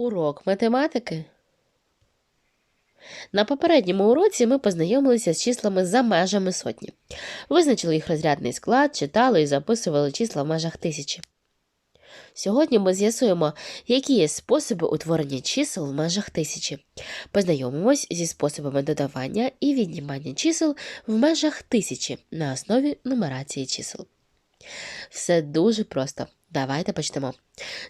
Урок математики. На попередньому уроці ми познайомилися з числами за межами сотні. Визначили їх розрядний склад, читали і записували числа в межах тисячі. Сьогодні ми з'ясуємо, які є способи утворення чисел в межах тисячі. Познайомимось зі способами додавання і віднімання чисел в межах тисячі на основі нумерації чисел. Все дуже просто. Давайте почнемо.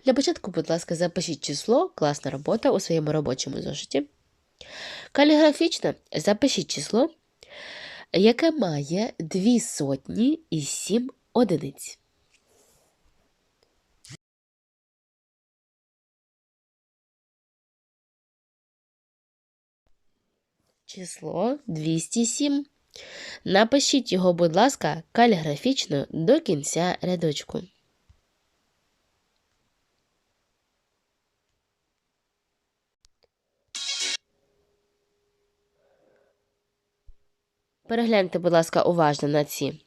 Для початку, будь ласка, запишіть число, класна робота у своєму робочому зошиті. Каліграфічно запишіть число, яке має дві сотні і сім одиниць. Число 207. Напишіть його, будь ласка, каліграфічно до кінця рядочку. Перегляньте, будь ласка, уважно на ці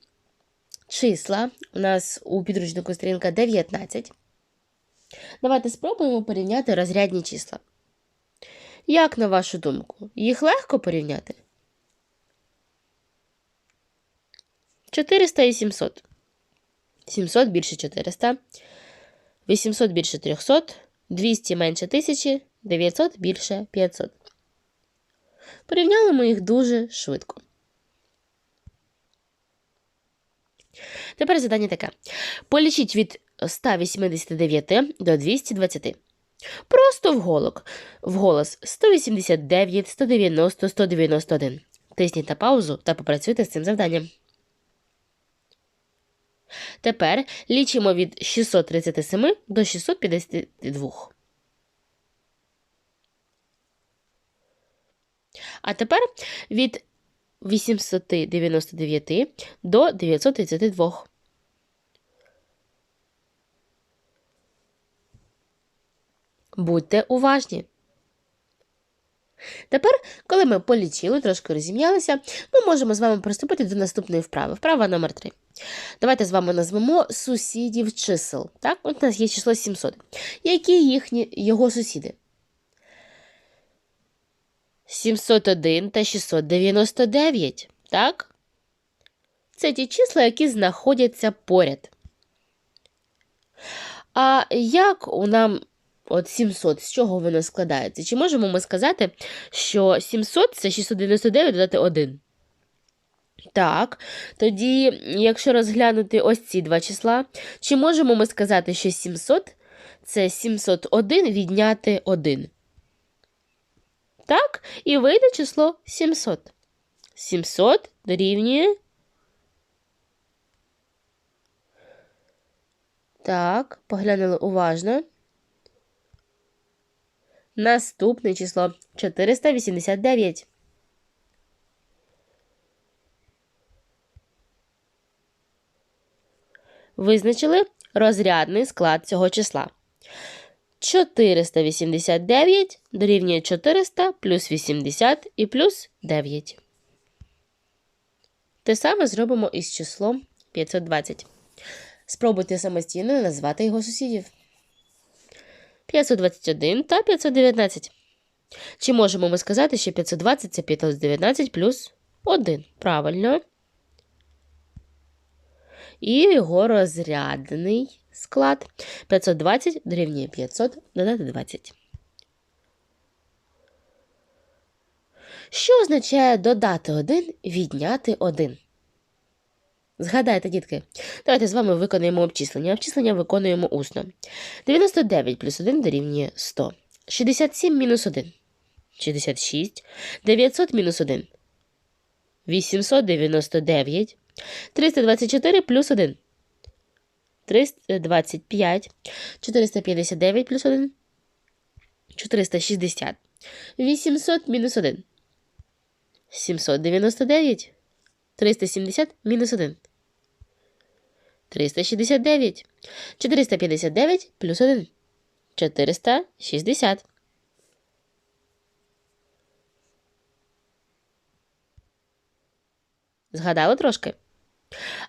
числа. У нас у підручнику сторінка 19. Давайте спробуємо порівняти розрядні числа. Як на вашу думку, їх легко порівняти? 400 і 700. 700 більше 400. 800 більше 300. 200 менше 1000. 900 більше 500. Порівняли ми їх дуже швидко. Тепер задання таке. Полічіть від 189 до 220. Просто вголок. Вголос 189, 190, 191. Тисніть на паузу та попрацюйте з цим завданням. Тепер лічимо від 637 до 652. А тепер від 899 до 932. Будьте уважні. Тепер, коли ми полічили, трошки розім'ялися, ми можемо з вами приступити до наступної вправи. Вправа номер 3. Давайте з вами назвемо сусідів чисел. Так, от у нас є число 700. Які їхні його сусіди? 701 та 699. Так? Це ті числа, які знаходяться поряд. А як у нам от 700, з чого воно складається? Чи можемо ми сказати, що 700 це 699 додати 1? Так, тоді, якщо розглянути ось ці два числа, чи можемо ми сказати, що 700 це 701 відняти 1? Так, і вийде число 700. 700 дорівнює. Так, поглянули уважно. Наступне число 489. Визначили розрядний склад цього числа. 489 дорівнює 400 плюс 80 і плюс 9. Те саме зробимо із числом 520. Спробуйте самостійно назвати його сусідів. 521 та 519. Чи можемо ми сказати, що 520 це 519 плюс 1? Правильно. І його розрядний склад 520 дорівнює 500 додати 20. Що означає додати 1 відняти 1? Згадайте, дітки, давайте з вами виконаємо обчислення. Обчислення виконуємо усно. 99 плюс 1 дорівнює 100. 67 мінус 1. 66. 900 мінус 1. 899. 324 плюс 1. 325. 459 плюс 1. 460. 800 мінус 1. 799. 370 мінус 1. 369. 459 плюс 1. 460. Згадали трошки?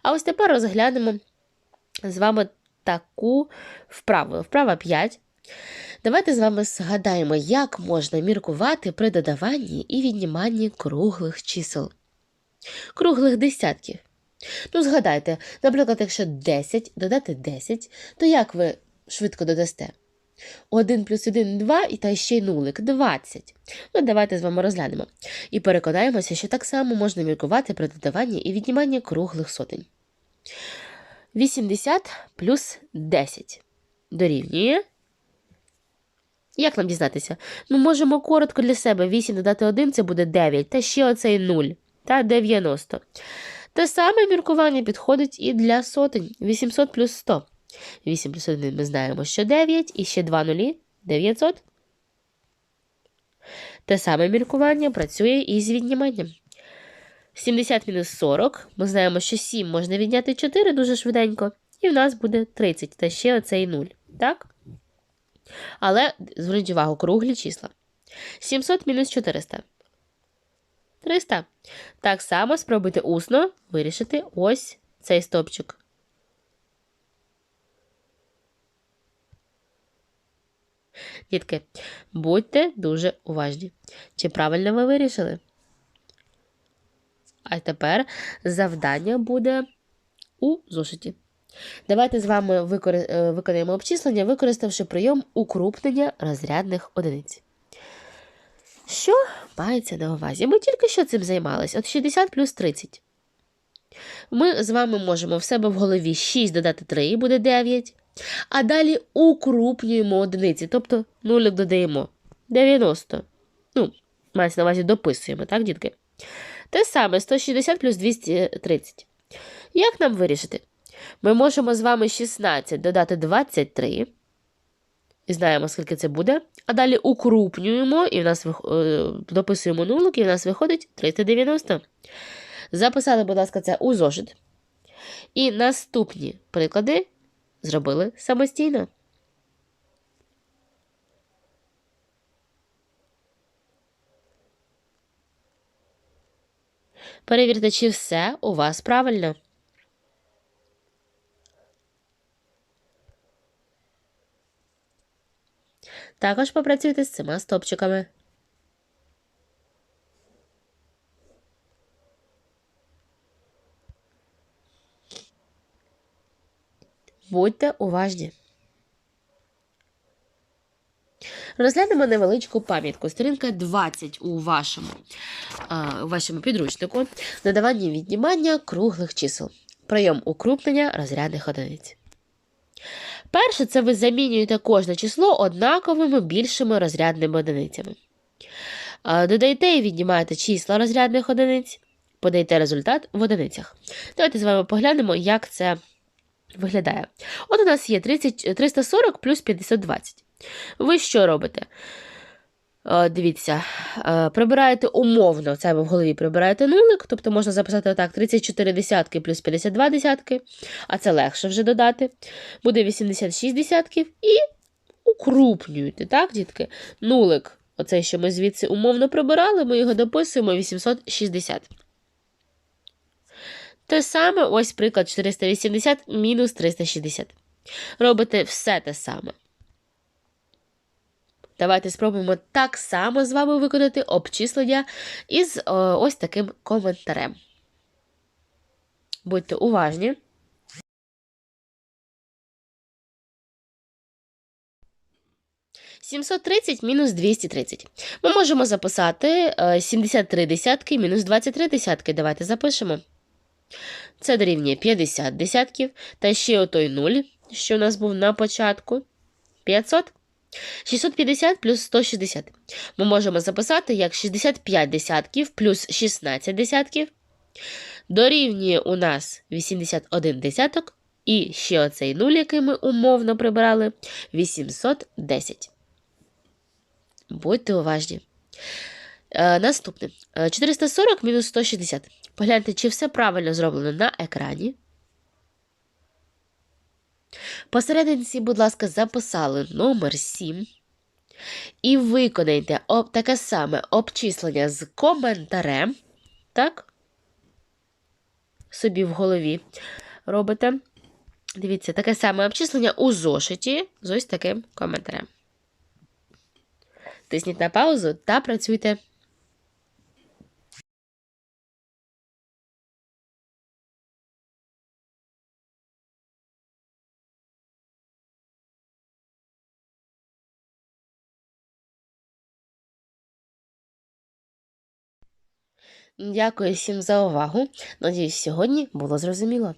А ось тепер розглянемо з вами таку вправу. Вправа 5. Давайте з вами згадаємо, як можна міркувати при додаванні і відніманні круглих чисел. Круглих десятків. Ну, згадайте, наприклад, якщо 10 додати 10, то як ви швидко додасте? 1 плюс 1 – 2, і та ще й нулик – 20. Ну, давайте з вами розглянемо. І переконаємося, що так само можна міркувати при додаванні і відніманні круглих сотень. 80 плюс 10 дорівнює. Як нам дізнатися? Ми можемо коротко для себе 8 додати 1 це буде 9, та ще оцей 0 та 90. Те саме міркування підходить і для сотень 800 плюс 100. 8 плюс 1 ми знаємо, що 9, і ще 2 нулі 900. Те саме міркування працює і з відніманням. 70 мінус 40. Ми знаємо, що 7 можна відняти 4 дуже швиденько, і в нас буде 30, та ще оцей 0. Так? Але зверніть увагу, круглі числа. 700 мінус 400. 300. Так само спробуйте усно вирішити ось цей стопчик. Дітки, будьте дуже уважні. Чи правильно ви вирішили? А тепер завдання буде у зошиті. Давайте з вами е, виконаємо обчислення, використавши прийом укрупнення розрядних одиниць. Що мається на увазі? Ми тільки що цим займалися. От 60 плюс 30. Ми з вами можемо в себе в голові 6 додати 3, буде 9. А далі укрупнюємо одиниці, тобто нулик додаємо 90. Ну, мається на увазі дописуємо, так, дітки? Те саме 160 плюс 230. Як нам вирішити? Ми можемо з вами 16 додати 23. І знаємо, скільки це буде. А далі укрупнюємо і в нас вих... е, дописуємо нулик, і в нас виходить 390. Записали, будь ласка, це у зошит. І наступні приклади зробили самостійно. Перевірте, чи все у вас правильно. Також попрацюйте з цими стопчиками. Будьте уважні. Розглянемо невеличку пам'ятку. Сторінка 20 у вашому, а, у вашому підручнику. Додавання віднімання круглих чисел. Прийом укрупнення розрядних одиниць. Перше, це ви замінюєте кожне число однаковими більшими розрядними одиницями. А, Додаєте і віднімаєте числа розрядних одиниць, подаєте результат в одиницях. Давайте з вами поглянемо, як це виглядає. От у нас є 30, 340 плюс 520. Ви що робите? Е, Дивіться, е, прибираєте умовно, це ви в голові прибираєте нулик, тобто можна записати отак 34 десятки плюс 52 десятки, а це легше вже додати. Буде 86 десятків і укрупнюєте, так, дітки? Нулик, оцей, що ми звідси умовно прибирали, ми його дописуємо 860. Те саме, ось приклад 480 мінус 360. Робите все те саме. Давайте спробуємо так само з вами виконати обчислення із о, ось таким коментарем. Будьте уважні. «730 мінус 230. Ми можемо записати е, 73 десятки мінус 23 десятки. Давайте запишемо. Це дорівнює 50 десятків. Та ще отой 0, що у нас був на початку. 500. 650 плюс 160. Ми можемо записати як 65 десятків плюс 16 десятків. Дорівнює у нас 81 десяток. І ще оцей 0, який ми умовно прибрали, 810. Будьте уважні. Е, наступне. Е, 440 мінус 160. Погляньте, чи все правильно зроблено на екрані. Посерединці, будь ласка, записали номер 7. І виконайте об, таке саме обчислення з коментарем. Так? Собі в голові робите. Дивіться, таке саме обчислення у зошиті з ось таким коментарем. тисніть на паузу та працюйте. Дякую всім за увагу. Надіюсь, сьогодні було зрозуміло.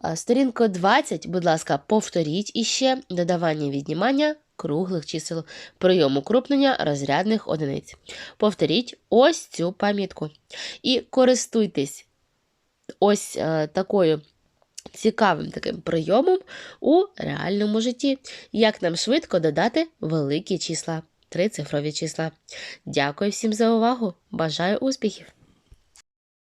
А, Сторінку 20, будь ласка, повторіть іще додавання віднімання круглих чисел, прийом укрупнення розрядних одиниць. Повторіть ось цю пам'ятку. І користуйтесь ось е, такою цікавим таким прийомом у реальному житті. Як нам швидко додати великі числа, трицифрові числа. Дякую всім за увагу. Бажаю успіхів!